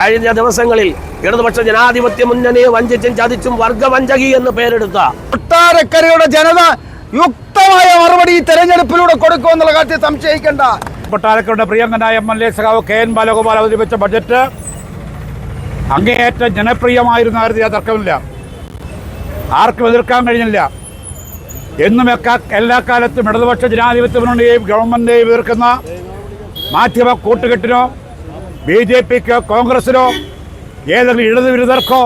കഴിഞ്ഞ ദിവസങ്ങളിൽ ഇടതുപക്ഷ ജനാധിപത്യ മുന്നണിയെ വഞ്ചിച്ചും ചതിച്ചും വർഗവഞ്ചകി എന്ന് പേരെടുത്ത കൊട്ടാരക്കരയുടെ ജനത യുക്തമായ മറുപടി ഈ തെരഞ്ഞെടുപ്പിലൂടെ കൊടുക്കുമെന്നുള്ള കാര്യത്തിൽ സംശയിക്കേണ്ട. കൊട്ടാരക്കരയുടെ പ്രിയങ്കനായ എം എൽ എ സഖാവ് കെ എൻ ബാലഗോപാൽ അവതരിപ്പിച്ച ബജറ്റ് അങ്ങേയറ്റം ജനപ്രിയമായിരുന്ന കാര്യത്തിൽ തർക്കമില്ല ആർക്കും എതിർക്കാൻ കഴിഞ്ഞില്ല. എന്നും എക്കാ എല്ലാ കാലത്തും ഇടതുപക്ഷ ജനാധിപത്യ മുന്നണിയെയും ഗവൺമെന്റിനെയും എതിർക്കുന്ന മാധ്യമ കൂട്ടുകെട്ടിനോ ബി ജെ പിക്കോ കോൺഗ്രസിനോ ഏതെങ്കിലും ഇടതുവിരുദ്ധർക്കോ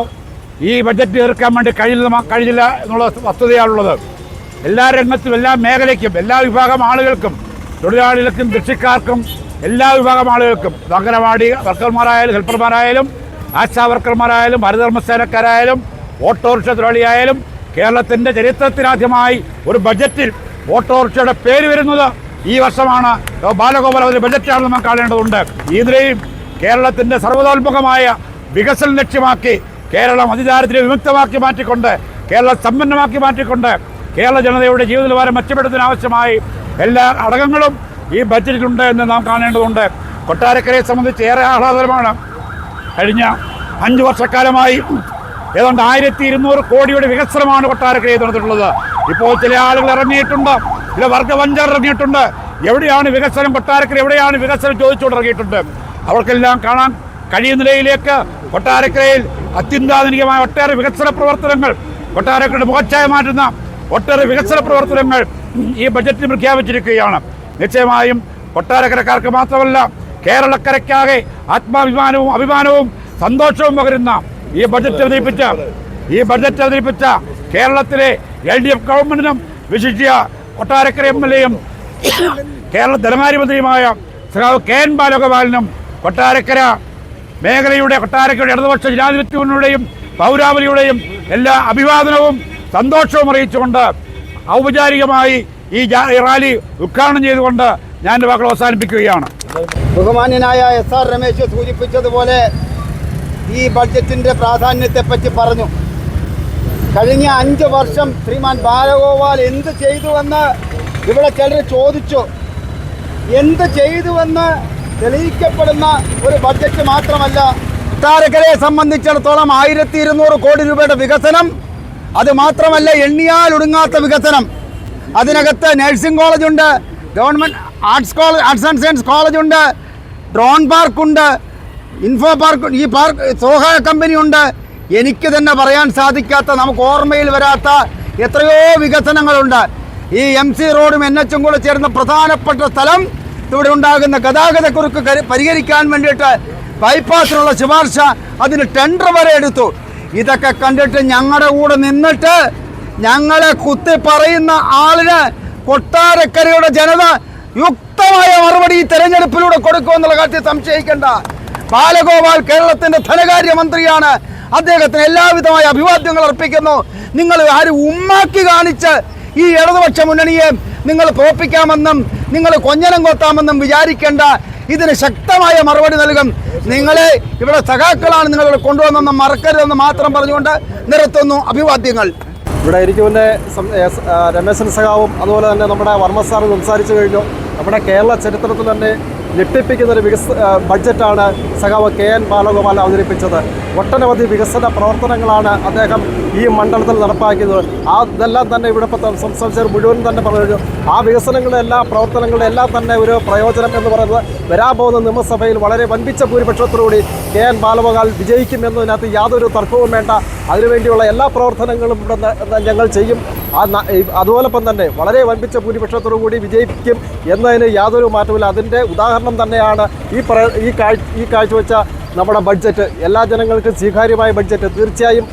ഈ ബജറ്റ് തീർക്കാൻ വേണ്ടി കഴിയില്ല കഴിഞ്ഞില്ല എന്നുള്ള വസ്തുതയാണുള്ളത്. എല്ലാ രംഗത്തും എല്ലാ മേഖലയ്ക്കും എല്ലാ വിഭാഗം ആളുകൾക്കും തൊഴിലാളികൾക്കും കൃഷിക്കാർക്കും എല്ലാ വിഭാഗം ആളുകൾക്കും അംഗനവാടി വർക്കർമാരായാലും ഹെൽപ്പർമാരായാലും ആശാ വർക്കർമാരായാലും ഹരിതകർമ്മസേനക്കാരായാലും ഓട്ടോറിക്ഷ തൊഴിലാളിയായാലും കേരളത്തിന്റെ ചരിത്രത്തിനാദ്യമായി ഒരു ബജറ്റിൽ ഓട്ടോറിക്ഷയുടെ പേര് വരുന്നത് ഈ വർഷമാണ്. അവരുടെ ബജറ്റാണെന്ന് നമ്മൾ കാണേണ്ടതുണ്ട്. ഇതിനെയും കേരളത്തിന്റെ സർവതോത്മുഖമായ വികസനം ലക്ഷ്യമാക്കി കേരളം അതിദാരിദ്ര്യ വിമുക്തമാക്കി മാറ്റിക്കൊണ്ട് കേരളം സമ്പന്നമാക്കി മാറ്റിക്കൊണ്ട് കേരള ജനതയുടെ ജീവിത നിലവാരം മെച്ചപ്പെടുത്തുന്നതിനാവശ്യമായി എല്ലാ ഘടകങ്ങളും ഈ ബജറ്റിലുണ്ട് എന്ന് നാം കാണേണ്ടതുണ്ട്. കൊട്ടാരക്കരയെ സംബന്ധിച്ച് ഏറെ ആഹ്ലാദകരമാണ്. കഴിഞ്ഞ അഞ്ച് വർഷക്കാലമായി ഏതാണ്ട് ആയിരത്തി ഇരുന്നൂറ് കോടിയുടെ വികസനമാണ് കൊട്ടാരക്കരയിൽ നടന്നിട്ടുള്ളത് ഇപ്പോൾ ചില ആളുകൾ ഇറങ്ങിയിട്ടുണ്ട് ചില വർഗവഞ്ചർ ഇറങ്ങിയിട്ടുണ്ട്. എവിടെയാണ് വികസനം? കൊട്ടാരക്കര എവിടെയാണ് വികസനം? ചോദിച്ചുകൊണ്ട് ഇറങ്ങിയിട്ടുണ്ട്. അവർക്കെല്ലാം കാണാൻ കഴിയുന്ന നിലയിലേക്ക് കൊട്ടാരക്കരയിൽ അത്യന്താധുനികമായ ഒട്ടേറെ വികസന പ്രവർത്തനങ്ങൾ കൊട്ടാരക്കരയുടെ മുഖച്ഛായ മാറ്റുന്ന ഒട്ടേറെ വികസന പ്രവർത്തനങ്ങൾ ഈ ബജറ്റിൽ പ്രഖ്യാപിച്ചിരിക്കുകയാണ്. നിശ്ചയമായും കൊട്ടാരക്കരക്കാർക്ക് മാത്രമല്ല കേരളക്കരയ്ക്കാകെ ആത്മാഭിമാനവും അഭിമാനവും സന്തോഷവും പകരുന്ന ഈ ബജറ്റ് അവതരിപ്പിച്ച ഈ ബജറ്റ് അവതരിപ്പിച്ച കേരളത്തിലെ എൽ ഡി എഫ് ഗവൺമെന്റിനും വിശിഷ്യ കൊട്ടാരക്കര എം എൽ എയും കേരള ധനകാര്യമന്ത്രിയുമായ സഖാവ് കെ എൻ ബാലഗോപാലിനും കൊട്ടാരക്കര മേഖലയുടെ കൊട്ടാരക്കരയുടെ ഇടതുപക്ഷ ജനാധിപത്യങ്ങളുടെയും പൗരാവലിയുടെയും എല്ലാ അഭിവാദനവും സന്തോഷവും അറിയിച്ചുകൊണ്ട് ഔപചാരികമായി ഈ റാലി ഉദ്ഘാടനം ചെയ്തുകൊണ്ട് ഞാൻ എന്റെ വാക്കുകൾ അവസാനിപ്പിക്കുകയാണ്. ബഹുമാന്യനായ എസ് ആർ രമേശ് സൂചിപ്പിച്ചതുപോലെ ഈ ബഡ്ജറ്റിന്റെ പ്രാധാന്യത്തെപ്പറ്റി പറഞ്ഞു. കഴിഞ്ഞ അഞ്ച് വർഷം ശ്രീമാൻ ബാലഗോപാൽ എന്ത് ചെയ്തുവെന്ന് ഇവിടെ ചിലർ ചോദിച്ചു. എന്ത് ചെയ്തുവെന്ന് തെളിയിക്കപ്പെടുന്ന ഒരു ബഡ്ജറ്റ് മാത്രമല്ല കൊട്ടാരക്കരയെ സംബന്ധിച്ചിടത്തോളം ആയിരത്തി ഇരുന്നൂറ് കോടി രൂപയുടെ വികസനം. അത് മാത്രമല്ല എണ്ണിയാൽ ഒടുങ്ങാത്ത വികസനം. അതിനകത്ത് നഴ്സിംഗ് കോളേജുണ്ട് government arts college arts and science കോളേജുണ്ട് ഡ്രോൺ പാർക്കുണ്ട് ഇൻഫോ പാർക്ക് ഈ പാർക്ക് സോഹ കമ്പനി ഉണ്ട് എനിക്ക് തന്നെ പറയാൻ സാധിക്കാത്ത നമുക്ക് ഓർമ്മയിൽ വരാത്ത എത്രയോ വികസനങ്ങളുണ്ട്. ഈ എം സി റോഡും എൻ എച്ചും കൂടെ ചേരുന്ന പ്രധാനപ്പെട്ട സ്ഥലം ഇവിടെ ഉണ്ടാകുന്ന ഗതാഗതക്കുറുക്ക് കുറുക്ക് പരിഹരിക്കാൻ വേണ്ടിയിട്ട് ബൈപ്പാസിനുള്ള ശുപാർശ അതിന് ടെൻഡർ വരെ എടുത്തു. ഇതൊക്കെ കണ്ടിട്ട് ഞങ്ങളുടെ കൂടെ നിന്നിട്ട് ഞങ്ങളെ കുത്തി പറയുന്ന ആളിന് കൊട്ടാരക്കരയുടെ ജനത യുക്തമായ മറുപടി ഈ തെരഞ്ഞെടുപ്പിലൂടെ കൊടുക്കുമെന്നുള്ള കാര്യത്തിൽ സംശയിക്കേണ്ട. ബാലഗോപാൽ കേരളത്തിന്റെ ധനകാര്യമന്ത്രിയാണ്. അദ്ദേഹത്തിന് എല്ലാവിധമായ അഭിവാദ്യങ്ങൾ അർപ്പിക്കുന്നു. നിങ്ങൾ ആര് ഉമ്മാക്കി കാണിച്ച് ഈ ഇടതുപക്ഷ മുന്നണിയെ നിങ്ങൾ തോപ്പിക്കാമെന്നും നിങ്ങൾ കൊഞ്ഞനം കൊത്താമെന്നും വിചാരിക്കേണ്ട. ഇതിന് ശക്തമായ മറുപടി നൽകും. നിങ്ങളെ ഇവിടെ സഖാക്കളാണ് നിങ്ങളിവിടെ കൊണ്ടുവന്നെന്ന് മറക്കരുതെന്ന് മാത്രം പറഞ്ഞുകൊണ്ട് നിരത്തുന്നു അഭിവാദ്യങ്ങൾ. ഇവിടെ ഇരിക്കുവിന്റെ രമേശൻ സഖാവും അതുപോലെ തന്നെ നമ്മുടെ വർമ്മ സംസാരിച്ചു കഴിഞ്ഞു. നമ്മുടെ കേരള ചരിത്രത്തിൽ തന്നെ ഞെട്ടിപ്പിക്കുന്ന ഒരു വികസ ബഡ്ജറ്റാണ് സഖാവ് കെ എൻ ബാലഗോപാൽ അവതരിപ്പിച്ചത്. ഒട്ടനവധി വികസന പ്രവർത്തനങ്ങളാണ് അദ്ദേഹം ഈ മണ്ഡലത്തിൽ നടപ്പാക്കിയത്. ആ ഇതെല്ലാം തന്നെ ഇവിടെ ഇപ്പോൾ സംസാരിച്ചവർ മുഴുവൻ തന്നെ പറഞ്ഞു. ആ വികസനങ്ങളുടെ എല്ലാ പ്രവർത്തനങ്ങളുടെ എല്ലാം തന്നെ ഒരു പ്രയോജനം എന്ന് പറയുന്നത് വരാൻ പോകുന്ന നിയമസഭയിൽ വളരെ വൻപിച്ച ഭൂരിപക്ഷത്തോടുകൂടി കെ എൻ ബാലഗോപാൽ വിജയിക്കുമെന്നതിനകത്ത് യാതൊരു തർക്കവും വേണ്ട. അതിനുവേണ്ടിയുള്ള എല്ലാ പ്രവർത്തനങ്ങളും ഇവിടെ ഞങ്ങൾ ചെയ്യും. അതുപോലൊപ്പം തന്നെ വളരെ വൻപിച്ച ഭൂരിപക്ഷത്തോടു കൂടി വിജയിക്കും എന്നതിന് യാതൊരു മാറ്റമില്ല അതിന്റെ ഉദാഹരണം തന്നെയാണ് ഈ പറ ഈ കാഴ്ച ഈ കാഴ്ചവെച്ച നമ്മുടെ ബഡ്ജറ്റ് എല്ലാ ജനങ്ങൾക്കും സ്വീകാര്യമായ ബഡ്ജറ്റ് തീർച്ചയായും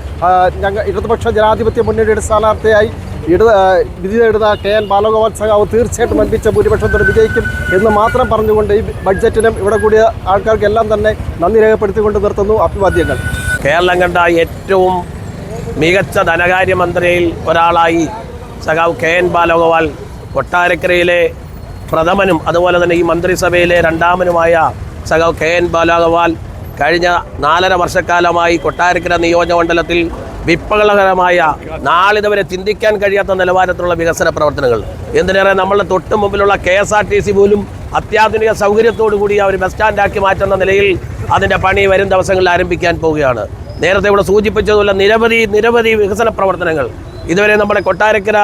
ഞങ്ങൾ ഇടതുപക്ഷ ജനാധിപത്യ മുന്നണിയുടെ സ്ഥാനാർത്ഥിയായി ഇടത് ആ, വിധി എഴുത കെ എൻ ബാലഗോപാൽ സഖാവ് തീർച്ചയായിട്ടും വൻപിച്ച ഭൂരിപക്ഷത്തോട് വിജയിക്കും എന്ന് മാത്രം പറഞ്ഞുകൊണ്ട് ഈ ബഡ്ജറ്റിനും ഇവിടെ കൂടിയ ആൾക്കാർക്കെല്ലാം തന്നെ നന്ദി രേഖപ്പെടുത്തിക്കൊണ്ട് നിർത്തുന്നു. അഭിവാദ്യങ്ങൾ. കേരളം കണ്ട ഏറ്റവും മികച്ച ധനകാര്യമന്ത്രിയിൽ ഒരാളായി സഖാവ് കെ എൻ ബാലഗോപാൽ കൊട്ടാരക്കരയിലെ പ്രഥമനും അതുപോലെ തന്നെ ഈ മന്ത്രിസഭയിലെ രണ്ടാമനുമായ സഖാവ് കെ എൻ ബാലഗോപാൽ കഴിഞ്ഞ നാലര വർഷക്കാലമായി കൊട്ടാരക്കര നിയോജകമണ്ഡലത്തിൽ വിപ്ലവകരമായ നാളിതുവരെ ചിന്തിക്കാൻ കഴിയാത്ത നിലവാരത്തിലുള്ള വികസന പ്രവർത്തനങ്ങൾ. എന്തിനേറെ നമ്മളുടെ തൊട്ട് മുമ്പിലുള്ള K S R T C പോലും അത്യാധുനിക സൗകര്യത്തോടു കൂടി അവർ ബസ് സ്റ്റാൻഡാക്കി മാറ്റുന്ന നിലയിൽ അതിന്റെ പണി വരും ദിവസങ്ങളിൽ ആരംഭിക്കാൻ പോവുകയാണ്. നേരത്തെ ഇവിടെ സൂചിപ്പിച്ചതുപോലെ നിരവധി നിരവധി വികസന പ്രവർത്തനങ്ങൾ. ഇതുവരെ നമ്മുടെ കൊട്ടാരക്കര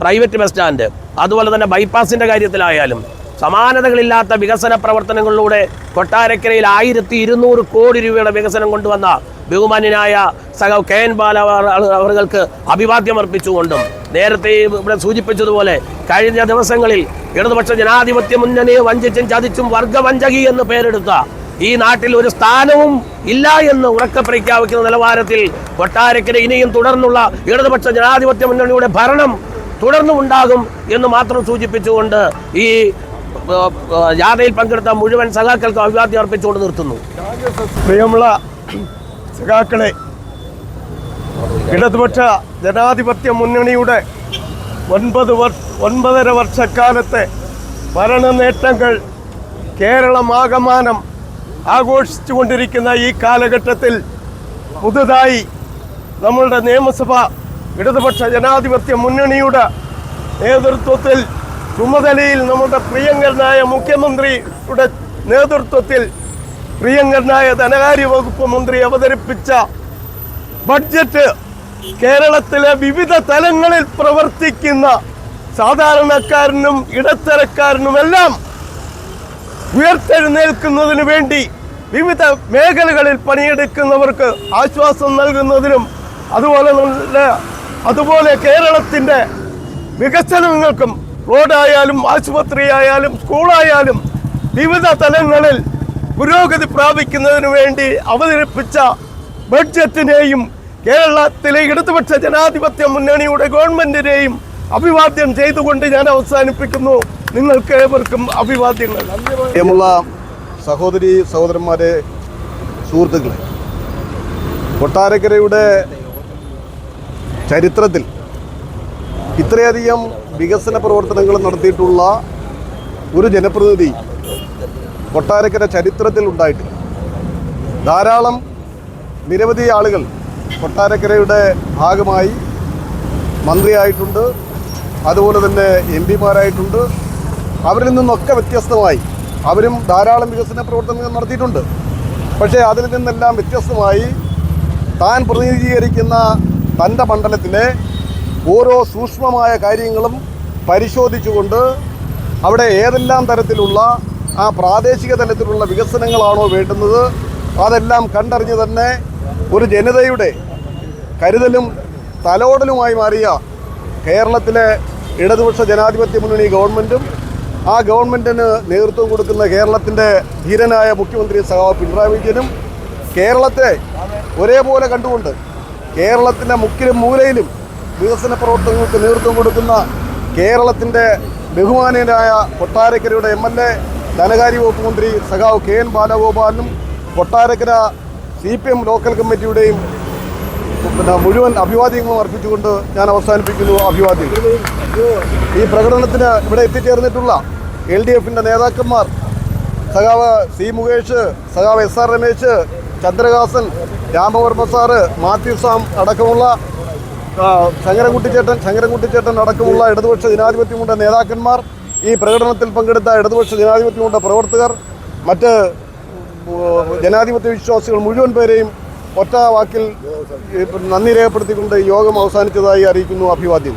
പ്രൈവറ്റ് ബസ് സ്റ്റാൻഡ് അതുപോലെ തന്നെ ബൈപ്പാസിന്റെ കാര്യത്തിലായാലും സമാനതകളില്ലാത്ത വികസന പ്രവർത്തനങ്ങളിലൂടെ കൊട്ടാരക്കരയിൽ ആയിരത്തി ഇരുന്നൂറ് കോടി രൂപയുടെ വികസനം കൊണ്ടുവന്ന ബഹുമാന്യനായ സഹ കെ എൻ ബാല അവർ- അവർക്ക് അഭിവാദ്യം അർപ്പിച്ചുകൊണ്ടും നേരത്തെ ഇവിടെ സൂചിപ്പിച്ചതുപോലെ കഴിഞ്ഞ ദിവസങ്ങളിൽ ഇടതുപക്ഷ ജനാധിപത്യ മുന്നണിയെ വഞ്ചിച്ചും ചതിച്ചും വർഗവഞ്ചകി എന്ന് പേരെടുത്ത ഈ നാട്ടിൽ ഒരു സ്ഥാനവും ഇല്ല എന്ന് ഉറക്കെ പ്രഖ്യാപിക്കുന്ന നിലവാരത്തിൽ കൊട്ടാരക്കര ഇനിയും തുടർന്നുള്ള ഇടതുപക്ഷ ജനാധിപത്യ മുന്നണിയുടെ ഭരണം തുടർന്നും ഉണ്ടാകും എന്ന് മാത്രം സൂചിപ്പിച്ചുകൊണ്ട് ഈ ജാഥയിൽ പങ്കെടുത്ത മുഴുവൻ സഖാക്കൾക്കും അഭിവാദ്യം അർപ്പിച്ചുകൊണ്ട് നിർത്തുന്നു. പ്രിയമുള്ള സഖാക്കളെ ഇടതുപക്ഷ ജനാധിപത്യ മുന്നണിയുടെ ഒൻപത് വർഷ ഒൻപതര വർഷക്കാലത്തെ ഭരണ നേട്ടങ്ങൾ കേരളമാകമാനം ആഘോഷിച്ചുകൊണ്ടിരിക്കുന്ന ഈ കാലഘട്ടത്തിൽ പുതുതായി നമ്മളുടെ നിയമസഭ ഇടതുപക്ഷ ജനാധിപത്യ മുന്നണിയുടെ നേതൃത്വത്തിൽ ചുമതലയിൽ നമ്മുടെ പ്രിയങ്കരനായ മുഖ്യമന്ത്രിയുടെ നേതൃത്വത്തിൽ പ്രിയങ്കരനായ ധനകാര്യ വകുപ്പ് മന്ത്രി അവതരിപ്പിച്ച ബഡ്ജറ്റ് കേരളത്തിലെ വിവിധ തലങ്ങളിൽ പ്രവർത്തിക്കുന്ന സാധാരണക്കാരനും ഇടത്തരക്കാരനുമെല്ലാം ഉയർത്തെഴുന്നേൽക്കുന്നതിന് വേണ്ടി വിവിധ മേഖലകളിൽ പണിയെടുക്കുന്നവർക്ക് ആശ്വാസം നൽകുന്നതിനും അതുപോലെ നല്ല അതുപോലെ കേരളത്തിന്റെ വികസനങ്ങൾക്കും റോഡായാലും ആശുപത്രിയായാലും സ്കൂളായാലും വിവിധ തലങ്ങളിൽ പുരോഗതി പ്രാപിക്കുന്നതിനു വേണ്ടി അവതരിപ്പിച്ച ബഡ്ജറ്റിനെയും കേരളത്തിലെ ഇടതുപക്ഷ ജനാധിപത്യ മുന്നണിയുടെ ഗവൺമെന്റിനെയും അഭിവാദ്യം ചെയ്തുകൊണ്ട് ഞാൻ അവസാനിപ്പിക്കുന്നു. നിങ്ങൾക്ക് ഏവർക്കും അഭിവാദ്യങ്ങൾ. സഹോദരി സഹോദരന്മാരെ സുഹൃത്തുക്കളെ കൊട്ടാരക്കരയുടെ ചരിത്രത്തിൽ ഇത്രയധികം വികസന പ്രവർത്തനങ്ങൾ നടത്തിയിട്ടുള്ള ഒരു ജനപ്രതിനിധി കൊട്ടാരക്കര ചരിത്രത്തിൽ ഉണ്ടായിട്ടില്ല. ധാരാളം നിരവധി ആളുകൾ കൊട്ടാരക്കരയുടെ ഭാഗമായി മന്ത്രിയായിട്ടുണ്ട്. അതുപോലെ തന്നെ എം പിമാരായിട്ടുണ്ട്. അവരിൽ നിന്നൊക്കെ വ്യത്യസ്തമായി അവരും ധാരാളം വികസന പ്രവർത്തനങ്ങൾ നടത്തിയിട്ടുണ്ട്. പക്ഷേ അതിൽ നിന്നെല്ലാം വ്യത്യസ്തമായി താൻ പ്രതിനിധീകരിക്കുന്ന തന്റെ മണ്ഡലത്തിലെ ഓരോ സൂക്ഷ്മമായ കാര്യങ്ങളും പരിശോധിച്ചുകൊണ്ട് അവിടെ ഏതെല്ലാം തരത്തിലുള്ള ആ പ്രാദേശിക തലത്തിലുള്ള വികസനങ്ങളാണോ വേണ്ടുന്നത് അതെല്ലാം കണ്ടറിഞ്ഞ് തന്നെ ഒരു ജനതയുടെ കരുതലും തലോടലുമായി മാറിയ കേരളത്തിലെ ഇടതുപക്ഷ ജനാധിപത്യ മുന്നണി ഗവൺമെന്റും ആ ഗവൺമെന്റിന് നേതൃത്വം കൊടുക്കുന്ന കേരളത്തിന്റെ ധീരനായ മുഖ്യമന്ത്രി സഹാബ് പിണറായി വിജയനും കേരളത്തെ ഒരേപോലെ കണ്ടുകൊണ്ട് കേരളത്തിന്റെ മുക്കിലും മൂലയിലും വികസന പ്രവർത്തനങ്ങൾക്ക് നേതൃത്വം കൊടുക്കുന്ന കേരളത്തിന്റെ ബഹുമാനീയനായ കൊട്ടാരക്കരയുടെ എം എൽ എ ധനകാര്യ വകുപ്പ് മന്ത്രി സഖാവ് K N ബാലഗോപാലിനും Kottarakkara C P M local കമ്മിറ്റിയുടെയും പിന്നെ മുഴുവൻ അഭിവാദ്യങ്ങളും അർപ്പിച്ചുകൊണ്ട് ഞാൻ അവസാനിപ്പിക്കുന്നു അഭിവാദ്യം ഈ പ്രകടനത്തിന് ഇവിടെ എത്തിച്ചേർന്നിട്ടുള്ള എൽ ഡി എഫിന്റെ നേതാക്കന്മാർ സഖാവ് സി മുകേഷ് സഖാവ് S R Ramesh Chandrahasan Ramavarma sir Mathew Sam അടക്കമുള്ള ശങ്കരൻകുട്ടിച്ചേട്ടൻ ശങ്കരൻകുട്ടിച്ചേട്ടൻ അടക്കമുള്ള ഇടതുപക്ഷ ജനാധിപത്യമുണ്ട നേതാക്കന്മാർ ഈ പ്രകടനത്തിൽ പങ്കെടുത്ത ഇടതുപക്ഷ ജനാധിപത്യമുണ്ട പ്രവർത്തകർ മറ്റ് ജനാധിപത്യ വിശ്വാസികൾ മുഴുവൻ പേരെയും ഒറ്റ വാക്കിൽ നന്ദി രേഖപ്പെടുത്തിക്കൊണ്ട് യോഗം അവസാനിച്ചതായി അറിയിക്കുന്നു അഭിവാദ്യം.